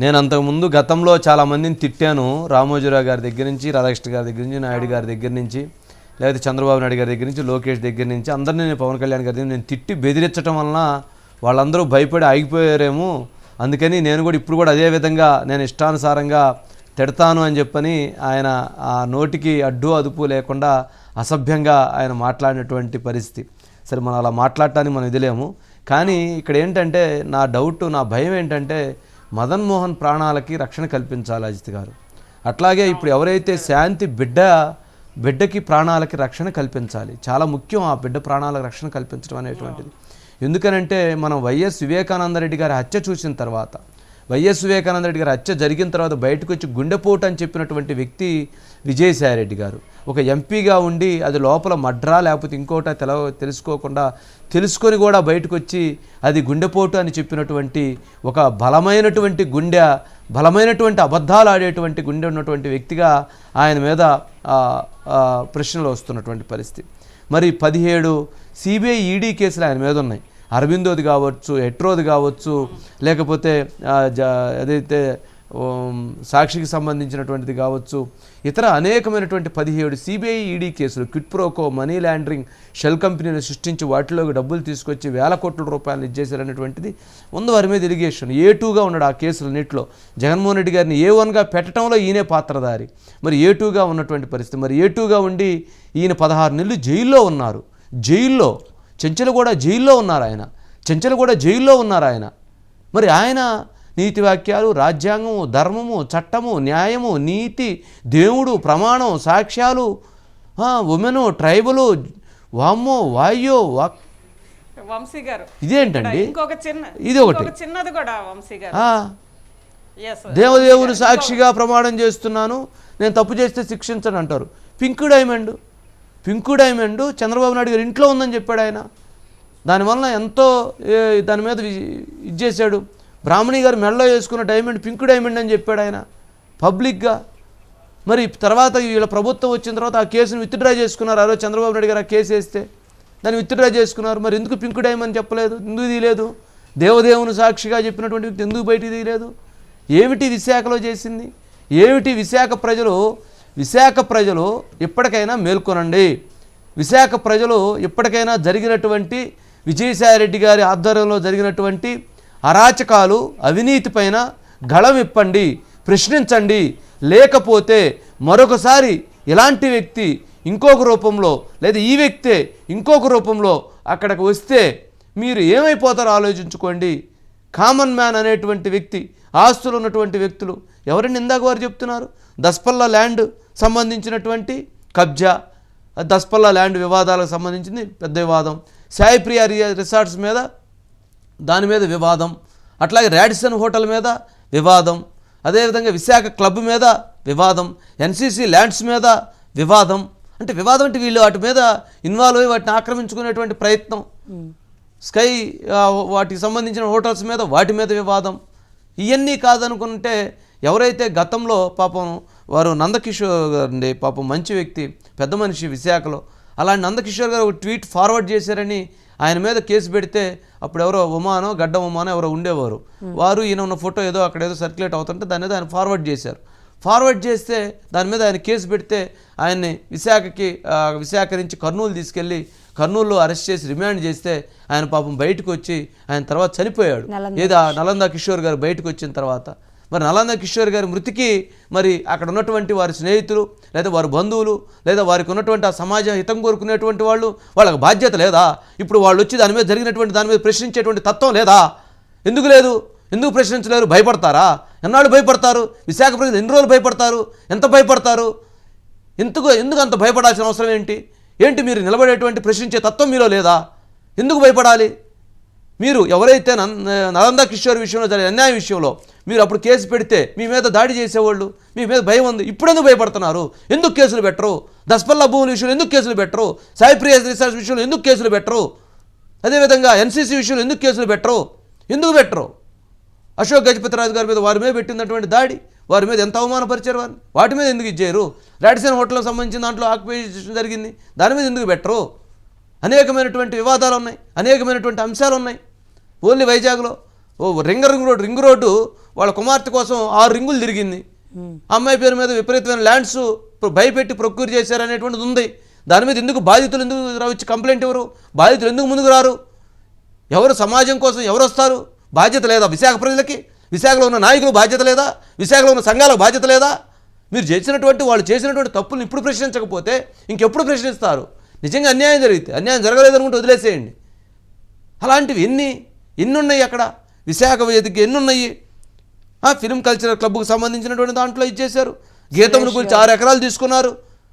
నేను అంతకుముందు గతంలో చాలా మందిని తిట్టాను రామోజీరావు గారి దగ్గర నుంచి రాధాకృష్ణ గారి దగ్గర నుంచి నాయుడు గారి దగ్గర నుంచి లేకపోతే చంద్రబాబు నాయుడు గారి దగ్గర నుంచి లోకేష్ దగ్గర నుంచి అందరినీ నేను పవన్ కళ్యాణ్ గారి దగ్గర నేను తిట్టి బెదిరించడం వలన వాళ్ళందరూ భయపడి ఆగిపోయారేమో. అందుకని నేను కూడా ఇప్పుడు కూడా అదే విధంగా నేను ఇష్టానుసారంగా తిడతాను అని చెప్పని ఆయన ఆ నోటికి అడ్డు అదుపు లేకుండా అసభ్యంగా ఆయన మాట్లాడినటువంటి పరిస్థితి. సరే మనం అలా మాట్లాడటానికి మనం ఇదిలేము. కానీ ఇక్కడ ఏంటంటే నా డౌట్ నా భయం ఏంటంటే మదన్ మోహన్ ప్రాణాలకి రక్షణ కల్పించాలి అజిత్ గారు. అట్లాగే ఇప్పుడు ఎవరైతే శాంతి బిడ్డ బిడ్డకి ప్రాణాలకి రక్షణ కల్పించాలి చాలా ముఖ్యం ఆ బిడ్డ ప్రాణాలకు రక్షణ కల్పించడం అనేటువంటిది. ఎందుకనంటే మనం వైఎస్ వివేకానంద రెడ్డి గారి హత్య చూసిన తర్వాత వైఎస్ వివేకానంద రెడ్డి గారు హత్య జరిగిన తర్వాత బయటకు వచ్చి గుండెపోటు అని చెప్పినటువంటి వ్యక్తి విజయసాయిరెడ్డి గారు. ఒక ఎంపీగా ఉండి అది లోపల మడ్రా లేకపోతే ఇంకోట తెల తెలుసుకోకుండా తెలుసుకొని కూడా బయటకు వచ్చి అది గుండెపోటు అని చెప్పినటువంటి ఒక బలమైనటువంటి గుండె బలమైనటువంటి అబద్ధాలు ఆడేటువంటి గుండె ఉన్నటువంటి వ్యక్తిగా ఆయన మీద ప్రశ్నలు వస్తున్నటువంటి పరిస్థితి. మరి పదిహేడు సిబిఐ ఈడీ కేసులు ఆయన మీద ఉన్నాయి. అరవిందోది కావచ్చు ఎట్రోది కావచ్చు లేకపోతే ఆ, ఏదైతే సాక్షికి సంబంధించినటువంటిది కావచ్చు ఇతర అనేకమైనటువంటి పదిహేడు సిబిఐ ఈడీ కేసులు quid pro quo money laundering shell కంపెనీలు సృష్టించి వాటిలోకి డబ్బులు తీసుకొచ్చి వేల కోట్ల రూపాయలు ఇచ్చేసారనేటువంటిది ఉంది వారి మీద ఇరిగేషన్. ఏ టూగా ఉన్నాడు ఆ కేసులన్నింటిలో జగన్మోహన్ రెడ్డి గారిని ఏ వన్గా పెట్టడంలో ఈయనే పాత్రధారి. మరి ఏ టూగా ఉన్నటువంటి పరిస్థితి? మరి ఏ టూగా ఉండి ఈయన పదహారు నెలలు జైల్లో ఉన్నారు. జైల్లో చెంచలు కూడా జైల్లో ఉన్నారు ఆయన. చెంచలు కూడా జైల్లో ఉన్నారు ఆయన. మరి ఆయన నీతి వాక్యాలు రాజ్యాంగము ధర్మము చట్టము న్యాయము నీతి దేవుడు ప్రమాణం సాక్ష్యాలు ఉమెను ట్రైబలు వామ్మో వాయ్యో వాక్ వంశీ గారు. ఇదేంటండి? ఇంకొక చిన్న ఇది ఒకటి. చిన్నది కూడా వంశీ గారు. దేవదేవుని సాక్షిగా ప్రమాణం చేస్తున్నాను. నేను తప్పు చేస్తే శిక్షించను అంటారు. Pink diamond. Pink diamond Chandrababu Naidu garu ఇంట్లో ఉందని చెప్పాడు ఆయన. దానివల్ల ఎంతో ఏ, దాని మీద ఇది చేశాడు. బ్రాహ్మణి గారు మెడలో వేసుకున్న డైమండ్ పింక్ డైమండ్ అని చెప్పాడు ఆయన. పబ్లిక్గా. మరి తర్వాత వీళ్ళ ప్రభుత్వం వచ్చిన తర్వాత ఆ కేసును విత్డ్రా చేసుకున్నారు. ఆ రోజు చంద్రబాబు నాయుడు గారు ఆ కేసు వేస్తే దాన్ని విత్డ్రా చేసుకున్నారు. మరి ఎందుకు పింక్ డైమండ్ చెప్పలేదు? ఎందుకు తీయలేదు? దేవదేవుని సాక్షిగా చెప్పినటువంటి వ్యక్తి ఎందుకు బయటికి తీయలేదు? ఏమిటి విశాఖలో చేసింది? ఏమిటి విశాఖ ప్రజలు విశాఖ ప్రజలు ఇప్పటికైనా మేల్కొనండి. విశాఖ ప్రజలు ఇప్పటికైనా జరిగినటువంటి విజయసాయిరెడ్డి గారి ఆధ్వర్యంలో జరిగినటువంటి అరాచకాలు అవినీతి పైన గళమిప్పండి ప్రశ్నించండి. లేకపోతే మరొకసారి ఇలాంటి వ్యక్తి ఇంకొక రూపంలో లేదా ఈ వ్యక్తే ఇంకొక రూపంలో అక్కడికి వస్తే మీరు ఏమైపోతారో ఆలోచించుకోండి. కామన్ మ్యాన్ అనేటువంటి వ్యక్తి ఆస్తులు ఉన్నటువంటి వ్యక్తులు ఎవరిని ఇందాక వారు చెప్తున్నారు? దస్పల్ల ల్యాండ్ సంబంధించినటువంటి కబ్జా దస్పల్ల ల్యాండ్ వివాదాలకు సంబంధించింది పెద్ద వివాదం. సాయిప్రియ రిసార్ట్స్ మీద దాని మీద వివాదం. అట్లాగే రాడిసన్ హోటల్ మీద వివాదం. అదేవిధంగా విశాఖ క్లబ్ మీద వివాదం. ఎన్సీసీ ల్యాండ్స్ మీద వివాదం. అంటే వివాదం అంటే వీళ్ళు వాటి మీద ఇన్వాల్వ్ అయ్యి వాటిని ఆక్రమించుకునేటువంటి ప్రయత్నం. స్కై వాటికి సంబంధించిన హోటల్స్ మీద వాటి మీద వివాదం. ఇవన్నీ కాదనుకుంటే ఎవరైతే గతంలో పాపం వారు నందకిషోర్ గారండి పాపం మంచి వ్యక్తి పెద్ద మనిషి విశాఖలో. అలాంటి నందకిషోర్ గారు ఒక ట్వీట్ ఫార్వర్డ్ చేశారని ఆయన మీద కేసు పెడితే అప్పుడు ఎవరో ఉమానో గడ్డ ఉమానో ఎవరో ఉండేవారు. వారు ఈయన ఉన్న ఫోటో ఏదో అక్కడ ఏదో సర్క్యులేట్ అవుతుంటే దాని మీద ఆయన ఫార్వర్డ్ చేశారు. ఫార్వర్డ్ చేస్తే దాని మీద ఆయన కేసు పెడితే ఆయన్ని విశాఖకి విశాఖ నుంచి కర్నూలు తీసుకెళ్ళి కర్నూలులో అరెస్ట్ చేసి రిమాండ్ చేస్తే ఆయన పాపం బయటకు వచ్చి ఆయన తర్వాత చనిపోయాడు. ఏదో నలంద కిషోర్ గారు బయటకు వచ్చిన తర్వాత. మరి నలంద కిషోర్ గారి మృతికి మరి అక్కడ ఉన్నటువంటి వారి స్నేహితులు లేదా వారి బంధువులు లేదా వారికి ఉన్నటువంటి ఆ సమాజం హితం కోరుకునేటువంటి వాళ్ళు వాళ్ళకి బాధ్యత లేదా? ఇప్పుడు వాళ్ళు వచ్చి దాని మీద జరిగినటువంటి దాని మీద ప్రశ్నించేటువంటి తత్వం లేదా? ఎందుకు లేదు? ఎందుకు ప్రశ్నించలేరు? భయపడతారా? ఎన్నాళ్ళు భయపడతారు? విశాఖ ప్రజలు ఎన్ని రోజులు భయపడతారు? ఎంత భయపడతారు? ఎందుకు ఎందుకు అంత భయపడాల్సిన అవసరం ఏంటి? ఏంటి మీరు నిలబడేటువంటి ప్రశ్నించే తత్వం మీలో లేదా? ఎందుకు భయపడాలి? మీరు ఎవరైతే నంద నలంద కిషోర్ విషయంలో జరిగే అన్యాయం విషయంలో మీరు అప్పుడు కేసు పెడితే మీ మీద దాడి చేసేవాళ్ళు మీ మీద భయం ఉంది ఇప్పుడు ఎందుకు భయపడుతున్నారు? ఎందుకు కేసులు పెట్టరు? దస్పల్లా భూముల విషయంలో ఎందుకు కేసులు పెట్టరు? సాయి ప్రియ రీసెర్చ్ విషయంలో ఎందుకు కేసులు పెట్టరు? అదేవిధంగా ఎన్సీసీ విషయంలో ఎందుకు కేసులు పెట్టరు? ఎందుకు పెట్టరు? అశోక్ గజపతిరాజు గారి మీద వారి మీద పెట్టినటువంటి దాడి వారి మీద ఎంత అవమానపరిచారు వారిని? వాటి మీద ఎందుకు ఇచ్చారు రాడిసన్ హోటల్కి సంబంధించిన దాంట్లో ఆక్యుపేషన్ జరిగింది దాని మీద ఎందుకు పెట్టరు? అనేకమైనటువంటి వివాదాలు ఉన్నాయి అనేకమైనటువంటి అంశాలు ఉన్నాయి. ఓన్లీ వైజాగ్లో ఓ రింగ రింగ్ రోడ్ రింగ్ రోడ్డు వాళ్ళ కుమార్తె కోసం ఆరు రింగులు తిరిగింది. అమ్మాయి పేరు మీద విపరీతమైన ల్యాండ్స్ భయపెట్టి ప్రొక్యూర్ చేశారనేటువంటిది ఉంది. దాని మీద ఎందుకు బాధితులు ఎందుకు వచ్చి కంప్లైంట్ ఎవరు? బాధితులు ఎందుకు ముందుకు రారు? ఎవరు సమాజం కోసం ఎవరు వస్తారు? బాధ్యత లేదా విశాఖ ప్రజలకి? విశాఖలో ఉన్న నాయకులు బాధ్యత లేదా? విశాఖలో ఉన్న సంఘాలకు బాధ్యత లేదా? మీరు చేసినటువంటి వాళ్ళు చేసినటువంటి తప్పులను ఇప్పుడు ప్రశ్నించకపోతే ఇంకెప్పుడు ప్రశ్నిస్తారు? నిజంగా అన్యాయం జరిగితే అన్యాయం జరగలేదనుకుంటే వదిలేసేయండి. అలాంటివి ఎన్ని ఎన్ని ఉన్నాయి అక్కడ? విశాఖ వేదిక ఎన్ని ఉన్నాయి ఆ ఫిలిం కల్చరల్ క్లబ్కు సంబంధించినటువంటి దాంట్లో ఇచ్చేశారు గీతమును గురించి ఆరు ఎకరాలు తీసుకున్నారు.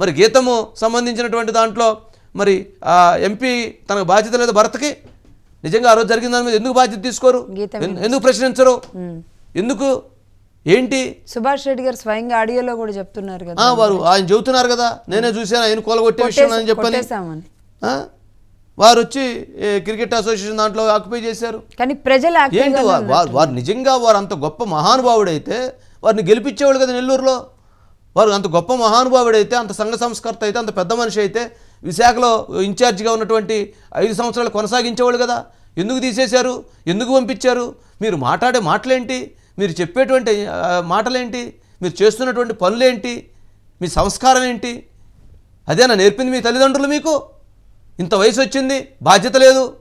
మరి గీతము సంబంధించినటువంటి దాంట్లో మరి ఆ ఎంపీ తనకు బాధ్యత లేదు భర్తకి. నిజంగా ఆ రోజు జరిగిన దాని మీద ఎందుకు బాధ్యత తీసుకోరు? ఎందుకు ప్రశ్నించరు? ఎందుకు? ఏంటి? సుభాష్ రెడ్డి గారు స్వయంగా ఆడియోలో కూడా చెప్తున్నారు కదా వారు ఆయన చెబుతున్నారు కదా. నేనే చూశాను ఆయన కూలగొట్టే విషయం అని చెప్పని? వారు వచ్చి క్రికెట్ అసోసియేషన్ దాంట్లో ఆక్యుపై చేశారు. కానీ ప్రజలు ఏంటి? వారు నిజంగా వారు అంత గొప్ప మహానుభావుడైతే వారిని గెలిపించేవాళ్ళు కదా నెల్లూరులో? వారు అంత గొప్ప మహానుభావుడైతే అంత సంఘ సంస్కర్త అయితే అంత పెద్ద మనిషి అయితే విశాఖలో ఇన్ఛార్జిగా ఉన్నటువంటి ఐదు సంవత్సరాలు కొనసాగించేవాళ్ళు కదా? ఎందుకు తీసేశారు? ఎందుకు పంపించారు? మీరు మాట్లాడే మాటలేంటి? మీరు చెప్పేటువంటి మాటలేంటి? మీరు చేస్తున్నటువంటి పనులేంటి? మీ సంస్కారం ఏంటి? అదేనా నేర్పింది మీ తల్లిదండ్రులు మీకు? ఇంత వయసు వచ్చింది బాధ్యత లేదు.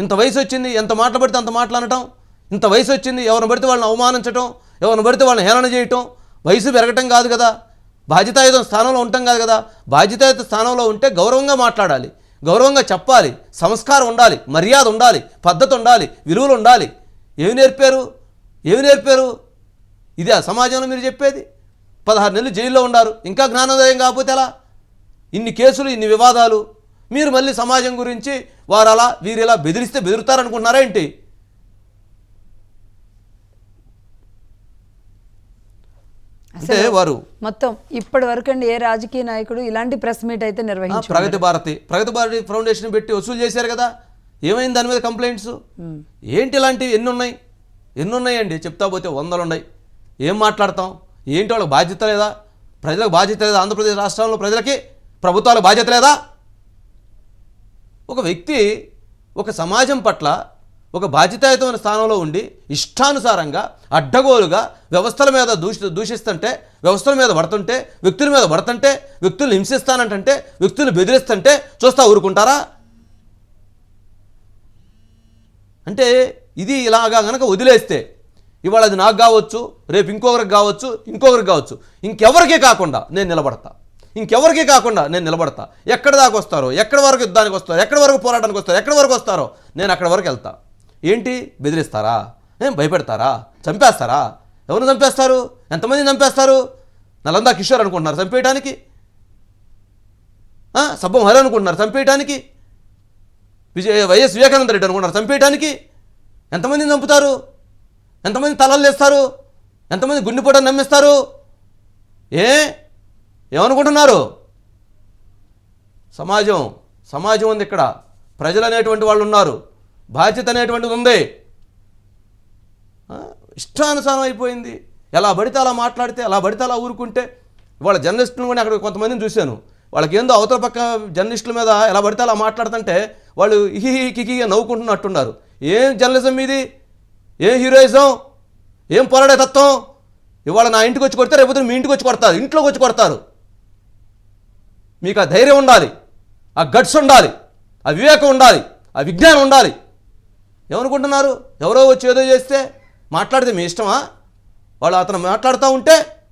ఇంత వయసు వచ్చింది ఎంత మాటలు పడితే అంత మాట్లాడటం ఇంత వయసు వచ్చింది ఎవరిని పడితే వాళ్ళని అవమానించటం. ఎవరిని పడితే వాళ్ళని హేళన చేయటం. వయసు పెరగటం కాదు కదా. బాధ్యతాయుతం స్థానంలో ఉంటాం కాదు కదా. బాధ్యతాయుత స్థానంలో ఉంటే గౌరవంగా మాట్లాడాలి. గౌరవంగా చెప్పాలి. సంస్కారం ఉండాలి. మర్యాద ఉండాలి. పద్ధతి ఉండాలి. విలువలు ఉండాలి. ఏమి నేర్పారు? ఏమి నేర్పారు? ఇదే సమాజంలో మీరు చెప్పేది. పదహారు నెలలు జైల్లో ఉండారు ఇంకా జ్ఞానోదయం కాకపోతే ఎలా? ఇన్ని కేసులు ఇన్ని వివాదాలు. మీరు మళ్ళీ సమాజం గురించి వారు అలా వీరు ఇలా బెదిరిస్తే బెదురుతారనుకుంటున్నారా ఏంటి? అంటే వారు మొత్తం ఇప్పటి వరకు అండి ఏ రాజకీయ నాయకుడు ఇలాంటి ప్రెస్ మీట్ అయితే నిర్వహించారు ప్రగతి భారతి ప్రగతి భారతి ఫౌండేషన్ పెట్టి వసూలు చేశారు కదా ఏమైంది దాని మీద కంప్లైంట్స్? ఏంటి ఇలాంటివి? ఎన్ని ఉన్నాయి ఎన్ని ఉన్నాయండి చెప్తా పోతే వందలు ఉన్నాయి ఏం మాట్లాడతాం? ఏంటి వాళ్ళకి బాధ్యత లేదా? ప్రజలకు బాధ్యత లేదా? ఆంధ్రప్రదేశ్ రాష్ట్రంలో ప్రజలకి? ప్రభుత్వాలకు బాధ్యత లేదా? ఒక వ్యక్తి ఒక సమాజం పట్ల ఒక బాధ్యతాయుతమైన స్థానంలో ఉండి ఇష్టానుసారంగా అడ్డగోలుగా వ్యవస్థల మీద దూషి దూషిస్తుంటే వ్యవస్థల మీద పడుతుంటే వ్యక్తుల మీద పడుతుంటే వ్యక్తులను హింసిస్తానంటే వ్యక్తులు బెదిరిస్తుంటే చూస్తా ఊరుకుంటారా? అంటే ఇది ఇలాగా కనుక వదిలేస్తే ఇవాళ అది నాకు కావచ్చు రేపు ఇంకొకరికి కావచ్చు ఇంకొకరికి కావచ్చు ఇంకెవరికీ కాకుండా నేను నిలబడతా. ఇంకెవరికి కాకుండా నేను నిలబడతా. ఎక్కడ దాకా వస్తారో ఎక్కడి వరకు యుద్ధానికి వస్తారో ఎక్కడి వరకు పోరాటానికి వస్తారో ఎక్కడి వరకు వస్తారో నేను అక్కడి వరకు వెళ్తా. ఏంటి? బెదిరిస్తారా? ఏం భయపెడతారా? చంపేస్తారా? ఎవరిని చంపేస్తారు? ఎంతమందిని చంపేస్తారు? నలందా కిషోర్ అనుకుంటున్నారు చంపేయడానికి సబ్బం హరి అనుకుంటున్నారు చంపేయడానికి విజయ వైఎస్ వివేకానంద రెడ్డి అనుకుంటున్నారు చంపేయడానికి ఎంతమందిని చంపుతారు? ఎంతమంది తలలు వేస్తారు ఎంతమంది గుండెపోట నమ్మిస్తారు? ఏ? ఏమనుకుంటున్నారు? సమాజం సమాజం ఉంది ఇక్కడ. ప్రజలు అనేటువంటి వాళ్ళు ఉన్నారు. బాధ్యత అనేటువంటిది ఉంది. ఇష్టానుసారం అయిపోయింది. ఎలా పడితే అలా మాట్లాడితే ఎలా పడితే అలా ఊరుకుంటే ఇవాళ జర్నలిస్టులు కూడా అక్కడ కొంతమందిని చూశాను. వాళ్ళకి ఏందో అవతల పక్క జర్నలిస్టుల మీద ఎలా పడితే అలా మాట్లాడుతుంటే వాళ్ళు ఇహి కికి నవ్వుకుంటున్నట్టున్నారు. ఏం జర్నలిజం మీది ఏం హీరోయిజం? ఏం పోరాడే తత్వం? ఇవాళ నా ఇంటికి వచ్చి కొడితే రేపు మీ ఇంటికి వచ్చి కొడతారు. ఇంట్లోకి వచ్చి కొడతారు. మీకు ఆ ధైర్యం ఉండాలి. ఆ గట్స్ ఉండాలి. ఆ వివేకం ఉండాలి. ఆ విజ్ఞానం ఉండాలి. ఏమనుకుంటున్నారు? ఎవరో వచ్చి ఏదో చేస్తే మాట్లాడితే మీ ఇష్టమా? వాళ్ళు అతను మాట్లాడుతూ ఉంటే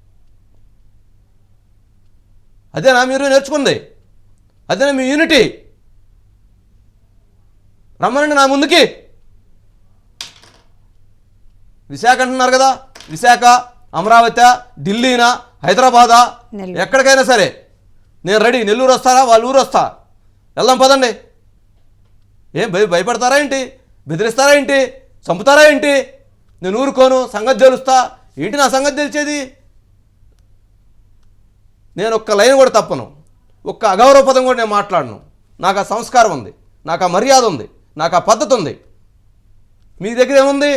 అదేనా మీరు నేర్చుకుంది? అదేనా మీ యూనిటీ రమ్మనండి నా ముందుకి. విశాఖ అంటున్నారు కదా? విశాఖ అమరావతి ఢిల్లీనా హైదరాబాదా. ఎక్కడికైనా సరే. నేను రెడీ నెల్లూరు వస్తారా? వాళ్ళ ఊరు వస్తా. వెళ్దాం పదండి. ఏం భయ భయపడతారా ఏంటి? బెదిరిస్తారా ఏంటి? చంపుతారా ఏంటి? నేను ఊరుకోను సంగతి తెలుస్తా ఏంటి నా సంగతి తెలిసేది? నేను ఒక్క లైన్ కూడా తప్పను. ఒక్క అగౌరవ పదం కూడా నేను మాట్లాడను. నాకు ఆ సంస్కారం ఉంది. నాకు ఆ మర్యాద ఉంది. నాకు ఆ పద్ధతి ఉంది. మీ దగ్గర ఏముంది?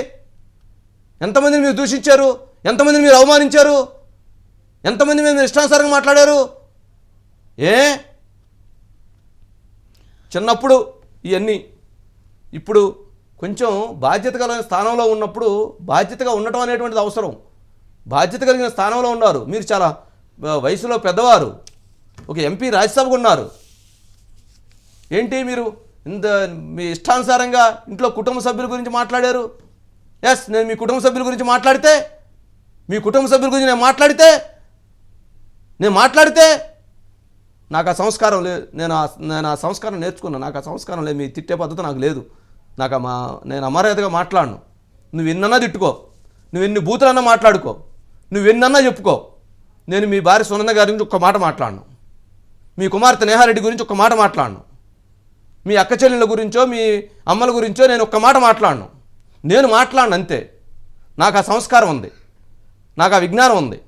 ఎంతమందిని మీరు దూషించారు? ఎంతమందిని మీరు అవమానించారు? ఎంతమంది మీద మీరు ఇష్టానుసారంగా మాట్లాడారు? ఏ? చిన్నప్పుడు ఇవన్నీ. ఇప్పుడు కొంచెం బాధ్యత కలిగిన స్థానంలో ఉన్నప్పుడు బాధ్యతగా ఉండటం అనేటువంటిది అవసరం. బాధ్యత కలిగిన స్థానంలో ఉన్నారు. మీరు చాలా వయసులో పెద్దవారు. ఒక ఎంపీ రాజ్యసభకు ఉన్నారు. ఏంటి మీరు ఇంత మీ ఇష్టానుసారంగా ఇంట్లో కుటుంబ సభ్యుల గురించి మాట్లాడారు? ఎస్ నేను మీ కుటుంబ సభ్యుల గురించి మాట్లాడితే మీ కుటుంబ సభ్యుల గురించి నేను మాట్లాడితే నేను మాట్లాడితే నాకు ఆ సంస్కారం లేదు నేను నేను ఆ సంస్కారం నేర్చుకున్నాను నాకు ఆ సంస్కారం లేదు. మీ తిట్టే పద్ధతి నాకు లేదు. నాకు మా నేను అమర్యాదగా మాట్లాడను. నువ్వు ఎన్నన్నా తిట్టుకో. నువ్వు ఎన్ని బూతులన్నా మాట్లాడుకో. నువ్వు ఎన్నన్నా చెప్పుకో. నేను మీ భార్య సునంద గారి గురించి ఒక్క మాట మాట్లాడను. మీ కుమార్తె నేహారెడ్డి గురించి ఒక్క మాట మాట్లాడను. మీ అక్క చెల్లెళ్ళ గురించో మీ అమ్మల గురించో నేను ఒక్క మాట మాట్లాడను. నేను మాట్లాడను అంతే. నాకు ఆ సంస్కారం ఉంది. నాకు ఆ విజ్ఞానం ఉంది.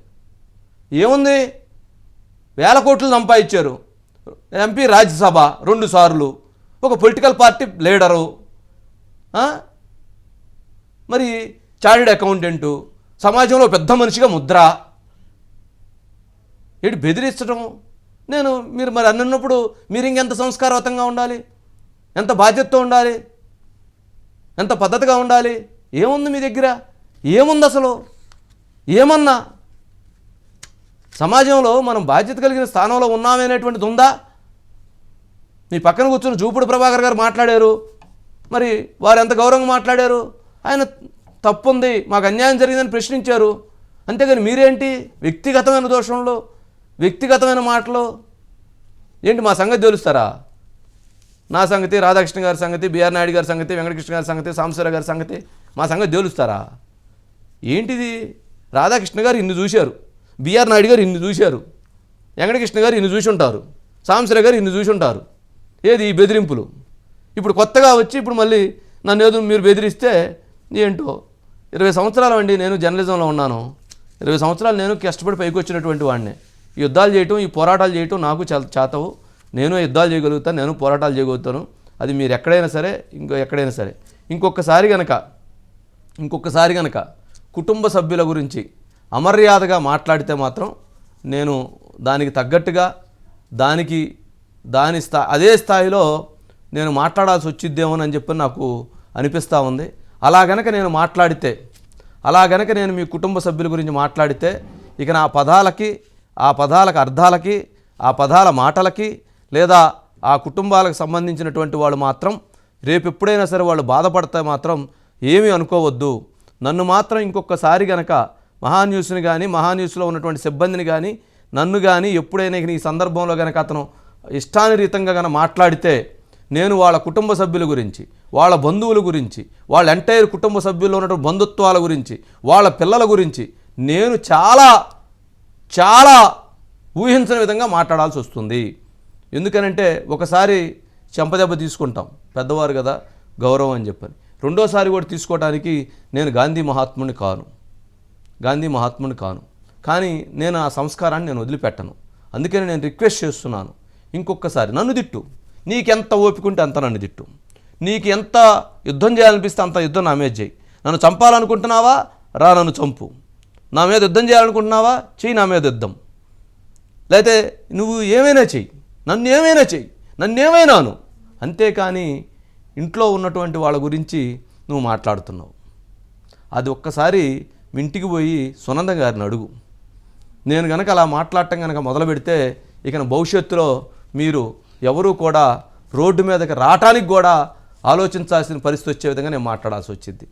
ఏముంది? వేల కోట్లు సంపాదించారు. ఎంపీ రాజ్యసభ రెండు సార్లు. ఒక పొలిటికల్ పార్టీ లీడరు. మరి చార్టెడ్ అకౌంటెంటు. సమాజంలో పెద్ద మనిషిగా ముద్ర. ఏంటి బెదిరించడం నేను మీరు మరి అన్నప్పుడు మీరు ఇంకెంత సంస్కారవంతంగా ఉండాలి? ఎంత బాధ్యతతో ఉండాలి? ఎంత పద్ధతిగా ఉండాలి? ఏముంది మీ దగ్గర? ఏముంది అసలు? ఏమన్నా? సమాజంలో మనం బాధ్యత కలిగిన స్థానంలో ఉన్నామనేటువంటిది ఉందా మీ పక్కన కూర్చుని జూపుడు ప్రభాకర్ గారు మాట్లాడారు. మరి వారు ఎంత గౌరవంగా మాట్లాడారు? ఆయన తప్పు ఉంది మాకు అన్యాయం జరిగిందని ప్రశ్నించారు. అంతేగాని మీరేంటి? వ్యక్తిగతమైన దోషంలో వ్యక్తిగతమైన మాటలు? ఏంటి మా సంగతి తెలుస్తారా? నా సంగతి రాధాకృష్ణ గారి సంగతి బిఆర్ నాయుడు గారి సంగతి వెంకటకృష్ణ గారి సంగతి సాంబశివరావు గారి సంగతి మా సంగతి తెలుస్తారా? ఏంటిది? రాధాకృష్ణ గారు ఇన్ని చూశారు. బిఆర్ నాయుడు గారు ఇన్ని చూశారు. వెంకటకృష్ణ గారు ఇన్ని చూసి ఉంటారు సాంబశివరావు గారు ఇన్ని చూసి ఉంటారు ఏది ఈ బెదిరింపులు? ఇప్పుడు కొత్తగా వచ్చి ఇప్పుడు మళ్ళీ నన్ను ఏదో మీరు బెదిరిస్తే ఏంటో? ఇరవై సంవత్సరాలు అండి నేను జర్నలిజంలో ఉన్నాను. ఇరవై సంవత్సరాలు నేను కష్టపడి పైకి వచ్చినటువంటి వాడిని. ఈ యుద్ధాలు చేయటం ఈ పోరాటాలు చేయటం నాకు చేతవు. నేను యుద్ధాలు చేయగలుగుతాను నేను పోరాటాలు చేయగలుగుతాను. అది మీరు ఎక్కడైనా సరే ఇంకో ఎక్కడైనా సరే. ఇంకొకసారి గనక ఇంకొకసారి గనక కుటుంబ సభ్యుల గురించి అమర్యాదగా మాట్లాడితే మాత్రం నేను దానికి తగ్గట్టుగా దానికి దాని స్థా అదే స్థాయిలో నేను మాట్లాడాల్సి వచ్చిద్దేమోనని చెప్పి నాకు అనిపిస్తూ ఉంది. అలా గనక నేను మాట్లాడితే అలా గనక నేను మీ కుటుంబ సభ్యుల గురించి మాట్లాడితే ఇక నా పదాలకి ఆ పదాలకు అర్థాలకి ఆ పదాల మాటలకి లేదా ఆ కుటుంబాలకు సంబంధించినటువంటి వాళ్ళు మాత్రం రేపు ఎప్పుడైనా సరే వాళ్ళు బాధపడితే మాత్రం ఏమీ అనుకోవద్దు. నన్ను మాత్రం ఇంకొకసారి గనక మహాన్యూస్ని కానీ మహాన్యూస్లో ఉన్నటువంటి సిబ్బందిని కానీ నన్ను కానీ ఎప్పుడైనా ఈ సందర్భంలో కనుక అతను ఇష్టానురీతంగా గనక మాట్లాడితే నేను వాళ్ళ కుటుంబ సభ్యుల గురించి వాళ్ళ బంధువుల గురించి వాళ్ళ ఎంటైర్ కుటుంబ సభ్యుల్లో ఉన్నటువంటి బంధుత్వాల గురించి వాళ్ళ పిల్లల గురించి నేను చాలా చాలా ఊహించని విధంగా మాట్లాడాల్సి వస్తుంది. ఎందుకనంటే ఒకసారి చెంపదెబ్బ తీసుకుంటాం. పెద్దవారు కదా గౌరవం అని చెప్పని. రెండోసారి కూడా తీసుకోవడానికి నేను గాంధీ మహాత్ముని కాను. గాంధీ మహాత్ముని కాను. కానీ నేను ఆ సంస్కారాన్ని నేను వదిలిపెట్టను. అందుకని నేను రిక్వెస్ట్ చేస్తున్నాను. ఇంకొకసారి నన్ను తిట్టు. నీకెంత ఓపికంటే అంత నన్ను తిట్టు. నీకు ఎంత యుద్ధం చేయాలనిపిస్తే అంత యుద్ధం నా మీద చేయి. నన్ను చంపాలనుకుంటున్నావా? రా నన్ను చంపు. నా మీద యుద్ధం చేయాలనుకుంటున్నావా? చెయ్యి నా మీద యుద్ధం. లేకపోతే నువ్వు ఏమైనా చెయ్యి. నన్ను ఏమైనా చెయ్యి. నన్ను ఏమైనాను. అంతేకాని ఇంట్లో ఉన్నటువంటి వాళ్ళ గురించి నువ్వు మాట్లాడుతున్నావు. అది ఒక్కసారి ఇంటికి పోయి సునంద గారిని అడుగు. నేను కనుక అలా మాట్లాడటం కనుక మొదలు పెడితే ఇక భవిష్యత్తులో మీరు ఎవరూ కూడా రోడ్డు మీదకి రావటానికి కూడా ఆలోచించాల్సిన పరిస్థితి వచ్చే విధంగా నేను మాట్లాడాల్సి వచ్చింది.